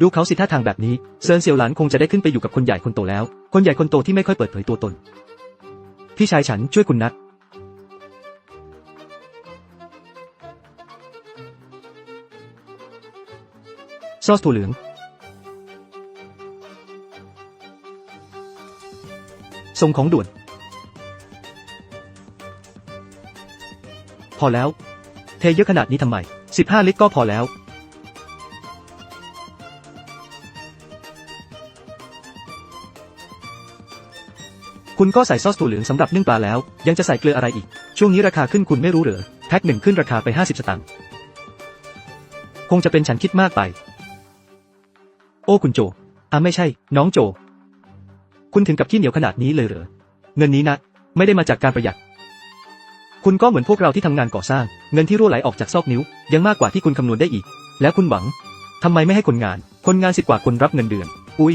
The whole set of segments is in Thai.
ดูเขาสิท่าทางแบบนี้เซินเซียวหลานคงจะได้ขึ้นไปอยู่กับคนใหญ่คนโตแล้ว คนใหญ่คนโตที่ไม่ค่อยเปิดเผยตัวตน พี่ชายฉันช่วยคุณนะซอสถั่วเหลือง ส่งของด่วน พอแล้ว เทเยอะขนาดนี้ทำไม 15 ลิตรก็พอแล้ว คุณก็ใส่ซอสถั่วเหลืองสำหรับนึ่งปลาแล้ว ยังจะใส่เกลืออะไรอีก ช่วงนี้ราคาขึ้นคุณไม่รู้เหรอ แพ็คหนึ่งขึ้นราคาไป 50 สตางค์ คงจะเป็นฉันคิดมากไป โอ้คุณโจ อะไม่ใช่ น้องโจ คุณถึงกับขี้เหนียวขนาดนี้เลยเหรอ เงินนี้นะ ไม่ได้มาจากการประหยัด คุณก็เหมือนพวกเราที่ทำงานก่อสร้าง เงินที่รั่วไหลออกจากซอกนิ้ว ยังมากกว่าที่คุณคำนวณได้อีก แล้วคุณหวังทำไมไม่ให้คนงาน คนงานสิบกว่าคนรับเงินเดือน อุ้ย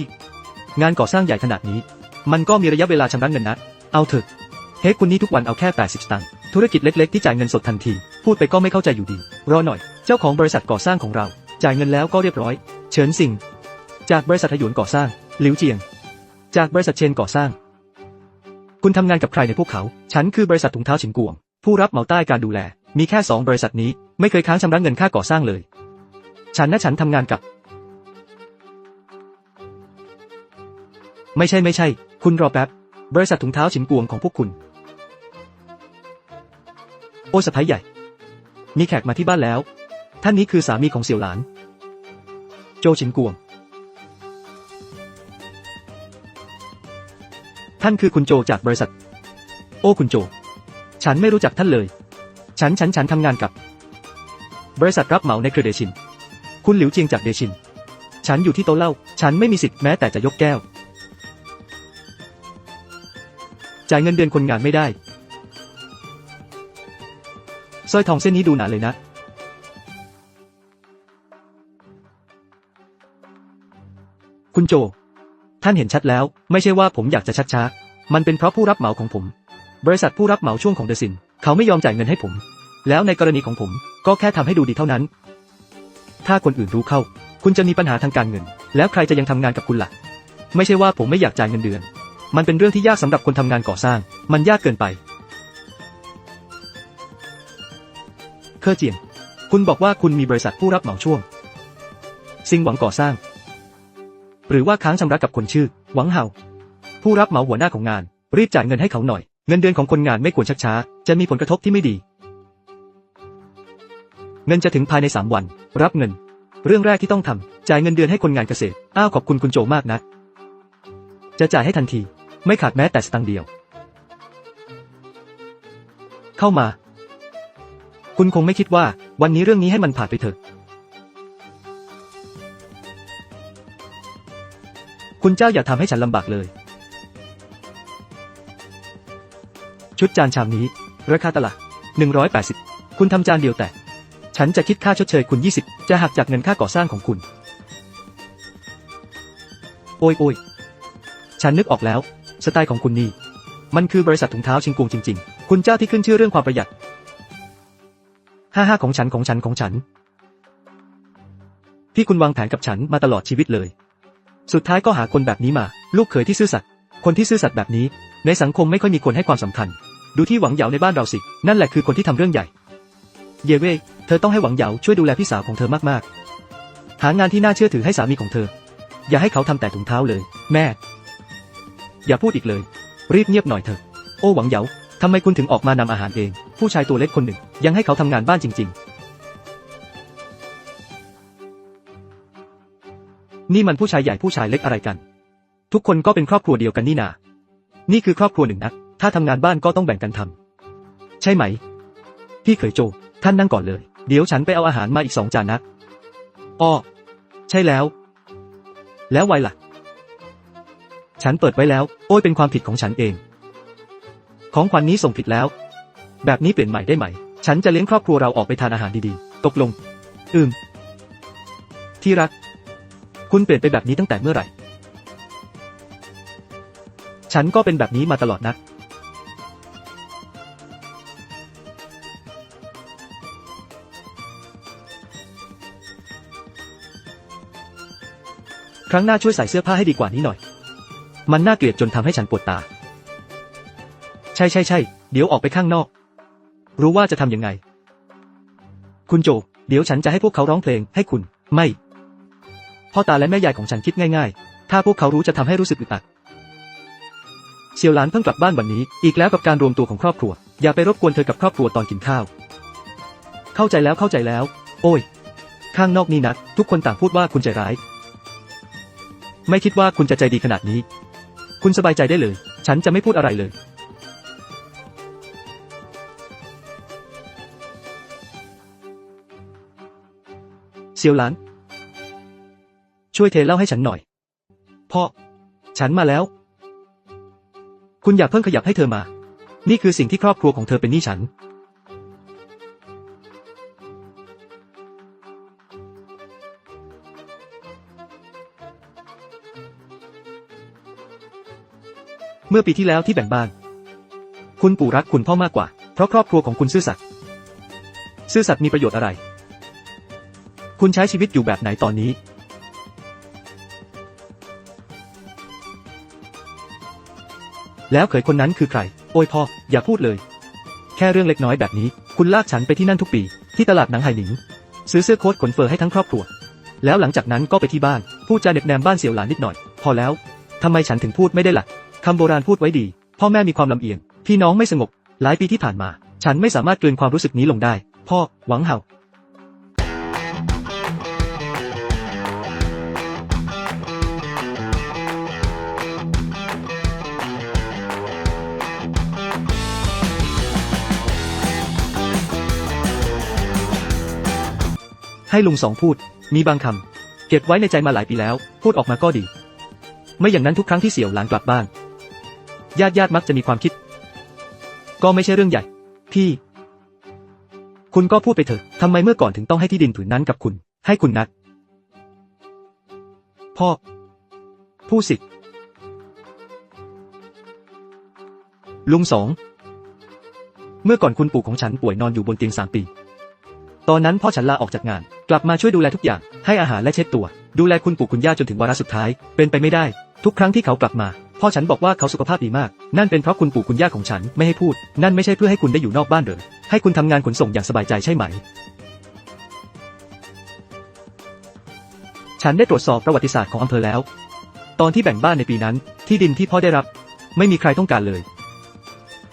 งานก่อสร้างใหญ่ขนาดนี้ มันก็มีระยะเวลาชำระเงินนะ เอาเถอะเฮ้คุณนี่ทุกวันเอาแค่ 80 สตางค์ ธุรกิจเล็ก ๆ ที่จ่ายเงินสดทันที พูดไปก็ไม่เข้าใจอยู่ดี รอหน่อย เจ้าของบริษัทก่อสร้างของเรา จ่ายเงินแล้วก็เรียบร้อย เฉินสิง จากบริษัทถยวนก่อสร้าง หลิวเจียง จากบริษัทเชนก่อสร้าง คุณทำงานกับใครในพวกเขา ฉันคือบริษัทถุงเท้าฉินกวง ผู้รับเหมาใต้การดูแล มีแค่สองบริษัทนี้ ไม่เคยค้างชำระเงินค่าก่อสร้างเลย ฉันนะฉันทำงานกับ ไม่ใช่ไม่ใช่ คุณรอแป๊บบริษัทถุงเท้าฉินกวงของพวกคุณ โอ้สะพ้ายใหญ่ มีแขกมาที่บ้านแล้ว ท่านนี้คือสามีของเสี่ยวหลาน โจฉินกวง ท่านคือคุณโจจากบริษัท โอ้คุณโจ ฉันไม่รู้จักท่านเลย ฉันฉันฉันทำงานกับ บริษัทรับเหมาในเครือเดชิน คุณหลิวเจียงจากเดชิน ฉันอยู่ที่โต๊ะเหล้า ฉันไม่มีสิทธิ์แม้แต่จะยกแก้ว จ่ายเงินเดือนคนงานไม่ได้สร้อยทองเส้นนี้ดูหนาเลยนะ คุณโจ ท่านเห็นชัดแล้ว ไม่ใช่ว่าผมอยากจะชักช้า มันเป็นเพราะผู้รับเหมาของผม บริษัทผู้รับเหมาช่วงของเดซิน เขาไม่ยอมจ่ายเงินให้ผม แล้วในกรณีของผมก็แค่ทำให้ดูดีเท่านั้น ถ้าคนอื่นรู้เข้า คุณจะมีปัญหาทางการเงิน แล้วใครจะยังทำงานกับคุณล่ะ ไม่ใช่ว่าผมไม่อยากจ่ายเงินเดือน มันเป็นเรื่องที่ยากสำหรับคนทำงานก่อสร้าง มันยากเกินไป เคอเจียงคุณบอกว่าคุณมีบริษัทผู้รับเหมาช่วง ซิงหวังก่อสร้าง หรือว่าค้างชำระกับคนชื่อ หวังเห่าผู้รับเหมาหัวหน้าของงาน รีบจ่ายเงินให้เขาหน่อย เงินเดือนของคนงานไม่ควรชักช้า จะมีผลกระทบที่ไม่ดี เงินจะถึงภายใน 3 วัน รับเงิน เรื่องแรกที่ต้องทำจ่ายเงินเดือนให้คนงานเกษตร อ้าวขอบคุณคุณโจมากนะ จะจ่ายให้ทันที ไม่ขาดแม้แต่สตังเดียว เข้ามา คุณคงไม่คิดว่า วันนี้เรื่องนี้ให้มันผ่านไปเถอะ คุณเจ้าอย่าทำให้ฉันลำบากเลย ชุดจานชามนี้ ราคาตลาด180 คุณทำจานเดียวแต่ ฉันจะคิดค่าชดเชยคุณ 20 จะหักจากเงินค่าก่อสร้างของคุณ โอ้ยโอ้ยฉันนึกออกแล้ว สไตล์ของคุณนี่ มันคือบริษัทถุงเท้าชิงกวงจริง ๆ คุณเจ้าที่ขึ้นชื่อเรื่องความประหยัดห้าห้าของฉันของฉันของฉัน ที่คุณวางแผนกับฉันมาตลอดชีวิตเลย สุดท้ายก็หาคนแบบนี้มา ลูกเขยที่ซื่อสัตย์คนที่ซื่อสัตย์แบบนี้ ในสังคมไม่ค่อยมีคนให้ความสำคัญ ดูที่หวังเหยาในบ้านเราสิ นั่นแหละคือคนที่ทำเรื่องใหญ่ เยเว่เธอต้องให้หวังเหยาช่วยดูแลพี่สาวของเธอมากๆ หางานที่น่าเชื่อถือให้สามีของเธอ อย่าให้เขาทำแต่ถุงเท้าเลย แม่ อย่าพูดอีกเลย รีบเงียบหน่อยเถอะ โอ้หวังเหยาทำไมคุณถึงออกมานำอาหารเอง ผู้ชายตัวเล็กคนหนึ่ง ยังให้เขาทำงานบ้านจริง ๆ นี่มันผู้ชายใหญ่ผู้ชายเล็กอะไรกัน ทุกคนก็เป็นครอบครัวเดียวกันนี่นา นี่คือครอบครัวหนึ่งนะถ้าทำงานบ้านก็ต้องแบ่งกันทำใช่ไหม พี่เขยโจ ท่านนั่งก่อนเลย เดี๋ยวฉันไปเอาอาหารมาอีกสองจานนะอ้อใช่แล้ว แล้วไวล่ะ ฉันเปิดไว้แล้ว โอ้ยเป็นความผิดของฉันเอง ของขวัญนนี้ส่งผิดแล้ว แบบนี้เปลี่ยนใหม่ได้ไหม ฉันจะเลี้ยงครอบครัวเราออกไปทานอาหารดีๆ ตกลง อืม ที่รัก คุณเปลี่ยนไปแบบนี้ตั้งแต่เมื่อไหร่ ฉันก็เป็นแบบนี้มาตลอดนะครั้งหน้าช่วยใส่เสื้อผ้าให้ดีกว่านี้หน่อย มันน่าเกลียดจนทำให้ฉันปวดตา ใช่ใช่ใช่ เดี๋ยวออกไปข้างนอก รู้ว่าจะทำยังไง คุณโจ เดี๋ยวฉันจะให้พวกเขาร้องเพลงให้คุณ ไม่ พ่อตาและแม่ยายของฉันคิดง่ายๆ ถ้าพวกเขารู้จะทำให้รู้สึกอึดอัด เซียวหลานเพิ่งกลับบ้านวันนี้ อีกแล้วกับการรวมตัวของครอบครัว อย่าไปรบกวนเธอกับครอบครัวตอนกินข้าว เข้าใจแล้วเข้าใจแล้ว โอ้ย ข้างนอกนี่นะทุกคนต่างพูดว่าคุณใจร้าย ไม่คิดว่าคุณจะใจดีขนาดนี้ คุณสบายใจได้เลย ฉันจะไม่พูดอะไรเลย เซียวหลาน ช่วยเทเล่าให้ฉันหน่อย พ่อ ฉันมาแล้ว คุณอย่าเพิ่งขยับให้เธอมา นี่คือสิ่งที่ครอบครัวของเธอเป็นหนี้ฉัน มื่อปีที่แล้วที่แบ่งบ้าน คุณปู่รักคุณพ่อมากกว่า เพราะครอบครัวของคุณซื่อสัตย์ซื่อสัตย์มีประโยชน์อะไร คุณใช้ชีวิตอยู่แบบไหนตอนนี้ แล้วเขยคนนั้นคือใคร โอ้ยพ่อ อย่าพูดเลย แค่เรื่องเล็กน้อยแบบนี้ คุณลากฉันไปที่นั่นทุกปี ที่ตลาดหนังไหหนิง ซื้อเสื้อโค้ทขนเฟอร์ให้ทั้งครอบครัว แล้วหลังจากนั้นก็ไปที่บ้าน พูดจาเน็บแนมบ้านเสี่ยวหลานนิดหน่อย พอแล้วทำไมฉันถึงพูดไม่ได้ล่ะ คำโบราณพูดไว้ดี พ่อแม่มีความลำเอียง พี่น้องไม่สงบ หลายปีที่ผ่านมา ฉันไม่สามารถกลืนความรู้สึกนี้ลงได้ พ่อ หวังเห่าให้ลุงสองพูด มีบางคำ เก็บไว้ในใจมาหลายปีแล้ว พูดออกมาก็ดี ไม่อย่างนั้นทุกครั้งที่เสี่ยวหลานกลับบ้าน ญาติญาติมักจะมีความคิด ก็ไม่ใช่เรื่องใหญ่ พี่ คุณก็พูดไปเถอะทำไมเมื่อก่อนถึงต้องให้ที่ดินผืนนั้นกับคุณ ให้คุณนัด พ่อ ผู้สิลุงสอง เมื่อก่อนคุณปู่ของฉันป่วยนอนอยู่บนเตียงสามปี ตอนนั้นพ่อฉันลาออกจากงาน กลับมาช่วยดูแลทุกอย่าง ให้อาหารและเช็ดตัว ดูแลคุณปู่คุณย่าจนถึงวาระสุดท้าย เป็นไปไม่ได้ ทุกครั้งที่เขากลับมา พ่อฉันบอกว่าเขาสุขภาพดีมาก นั่นเป็นเพราะคุณปู่คุณย่าของฉันไม่ให้พูด นั่นไม่ใช่เพื่อให้คุณได้อยู่นอกบ้านเหรอให้คุณทำงานขนส่งอย่างสบายใจใช่ไหม ฉันได้ตรวจสอบประวัติศาสตร์ของอำเภอแล้ว ตอนที่แบ่งบ้านในปีนั้น ที่ดินที่พ่อได้รับ ไม่มีใครต้องการเลย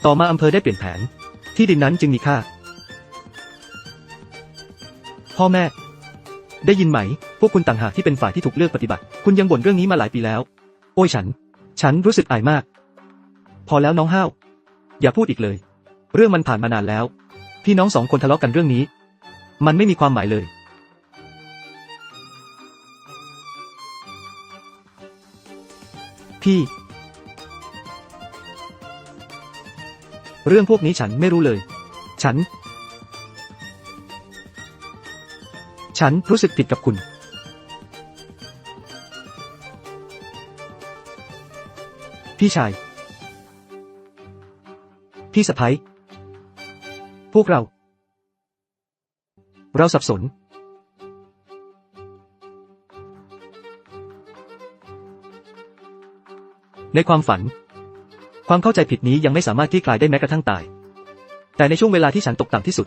ต่อมาอำเภอได้เปลี่ยนแผน ที่ดินนั้นจึงมีค่า พ่อแม่ ได้ยินไหม พวกคุณต่างหากที่เป็นฝ่ายที่ถูกเลือกปฏิบัติ คุณยังบ่นเรื่องนี้มาหลายปีแล้ว โอ้ยฉัน ฉันรู้สึกอายมาก พอแล้วน้องห้าว อย่าพูดอีกเลย เรื่องมันผ่านมานานแล้ว พี่น้องสองคนทะเลาะกันเรื่องนี้ มันไม่มีความหมายเลย พี่ เรื่องพวกนี้ฉันไม่รู้เลย ฉัน ฉันรู้สึกผิดกับคุณ พี่ชาย พี่สะพ้ยพวกเรา เราสับสน ในความฝัน ความเข้าใจผิดนี้ยังไม่สามารถคลี่คลายได้แม้กระทั่งตาย แต่ในช่วงเวลาที่ฉันตกต่ำที่สุด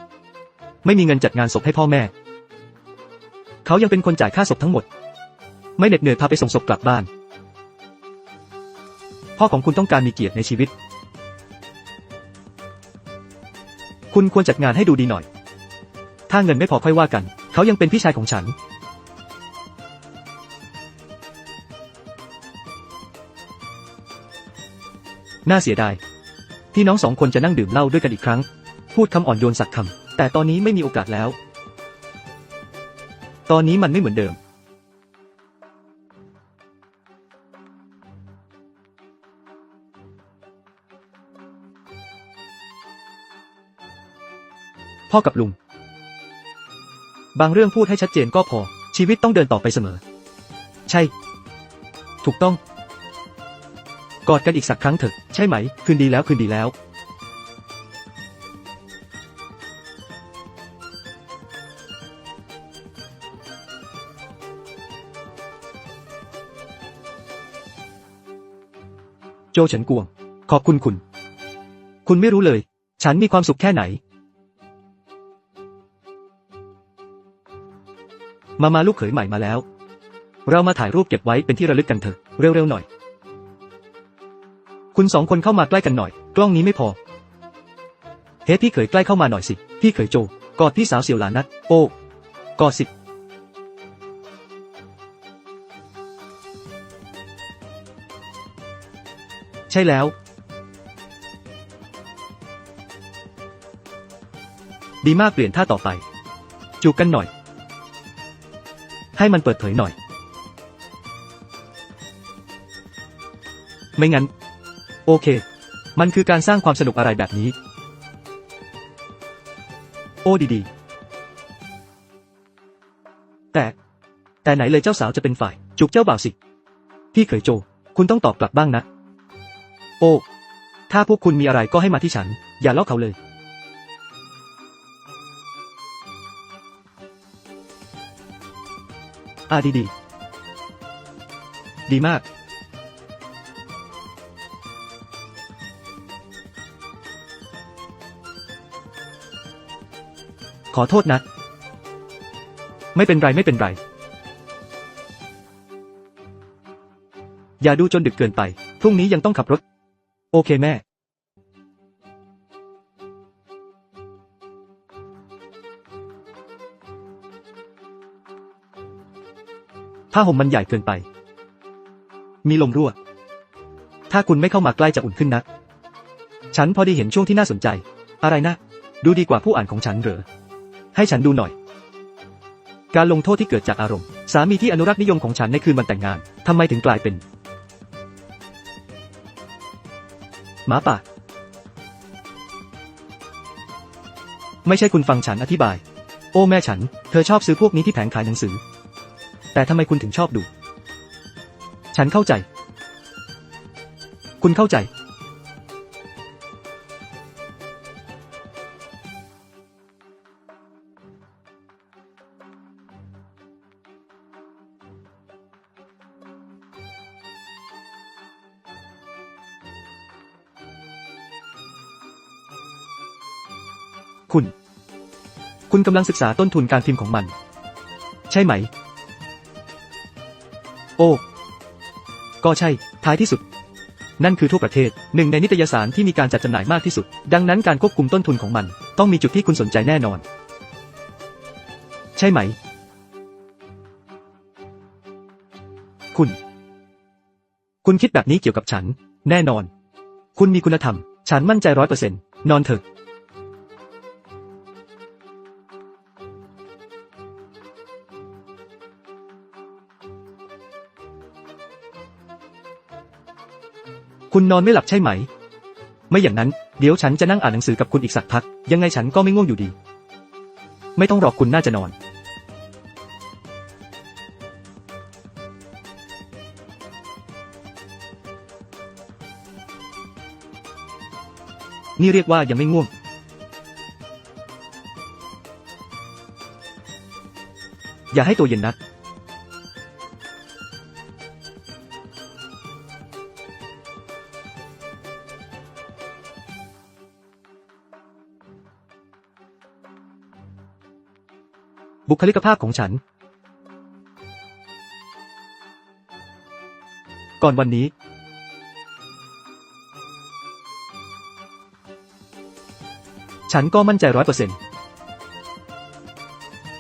ไม่มีเงินจัดงานศพให้พ่อแม่ เขายังเป็นคนจ่ายค่าศพทั้งหมด ไม่เหน็ดเหนื่อยพาไปส่งศพกลับบ้าน พ่อของคุณต้องการมีเกียรติในชีวิต คุณควรจัดงานให้ดูดีหน่อย ถ้าเงินไม่พอค่อยว่ากัน เขายังเป็นพี่ชายของฉัน น่าเสียดาย พี่น้องสองคนจะนั่งดื่มเหล้าด้วยกันอีกครั้ง พูดคำอ่อนโยนสักคำ แต่ตอนนี้ไม่มีโอกาสแล้ว ตอนนี้มันไม่เหมือนเดิม พ่อกับลุง บางเรื่องพูดให้ชัดเจนก็พอ ชีวิตต้องเดินต่อไปเสมอ ใช่ ถูกต้อง กอดกันอีกสักครั้งเถอะ ใช่ไหม คืนดีแล้วคืนดีแล้วโจเฉินกวง ขอบคุณคุณ คุณไม่รู้เลย ฉันมีความสุขแค่ไหน มามาลูกเขยใหม่มาแล้ว เรามาถ่ายรูปเก็บไว้เป็นที่ระลึกกันเถอะ เร็วๆหน่อย คุณสองคนเข้ามาใกล้กันหน่อย กล้องนี้ไม่พอ เฮ้พี่เขยใกล้เข้ามาหน่อยสิ พี่เขยโจ กอดพี่สาวเสี่ยวหลานนัด โอ้ กอดสิ ใช่แล้ว ดีมากเปลี่ยนท่าต่อไป จูบกันหน่อย ให้มันเปิดเผยหน่อย ไม่งั้น โอเค มันคือการสร้างความสนุกอะไรแบบนี้ โอ้ดีๆ แต่ แต่ไหนเลยเจ้าสาวจะเป็นฝ่าย จุกเจ้าบ่าวสิ พี่เขยโจ คุณต้องตอบกลับบ้างนะ โอ้ ถ้าพวกคุณมีอะไรก็ให้มาที่ฉัน อย่าลอกเขาเลย อ่าดีดีดีมาก ขอโทษนะ ไม่เป็นไรไม่เป็นไร อย่าดูจนดึกเกินไป พรุ่งนี้ยังต้องขับรถ โอเคแม่ ผ้าห่มมันใหญ่เกินไป มีลมรั่ว ถ้าคุณไม่เข้ามาใกล้จะอุ่นขึ้นนัก ฉันพอได้เห็นช่วงที่น่าสนใจ อะไรนะ ดูดีกว่าผู้อ่านของฉันเหรอ ให้ฉันดูหน่อย การลงโทษที่เกิดจากอารมณ์ สามีที่อนุรักษ์นิยมของฉันในคืนวันแต่งงาน ทำไมถึงกลายเป็น หมาป่า ไม่ใช่คุณฟังฉันอธิบาย โอ้แม่ฉัน เธอชอบซื้อพวกนี้ที่แผงขายหนังสือ แต่ทำไมคุณถึงชอบดู ฉันเข้าใจ คุณเข้าใจ คุณ คุณกำลังศึกษาต้นทุนการพิมพ์ของมัน ใช่ไหม โอ้ ก็ใช่ ท้ายที่สุด นั่นคือทั่วประเทศ หนึ่งในนิตยสารที่มีการจัดจำหน่ายมากที่สุด ดังนั้นการควบคุมต้นทุนของมัน ต้องมีจุดที่คุณสนใจแน่นอน ใช่ไหม คุณ คุณคิดแบบนี้เกี่ยวกับฉัน แน่นอน คุณมีคุณธรรม ฉันมั่นใจร้อยเปอร์เซ็นต์นอนเถอะ คุณนอนไม่หลับใช่ไหม ไม่อย่างนั้น เดี๋ยวฉันจะนั่งอ่านหนังสือกับคุณอีกสักพัก ยังไงฉันก็ไม่ง่วงอยู่ดี ไม่ต้องรอคุณน่าจะนอน นี่เรียกว่ายังไม่ง่วง อย่าให้ตัวเย็นนัก บุคลิกภาพของฉัน ก่อนวันนี้ ฉันก็มั่นใจร้อยเปอร์เซ็นต์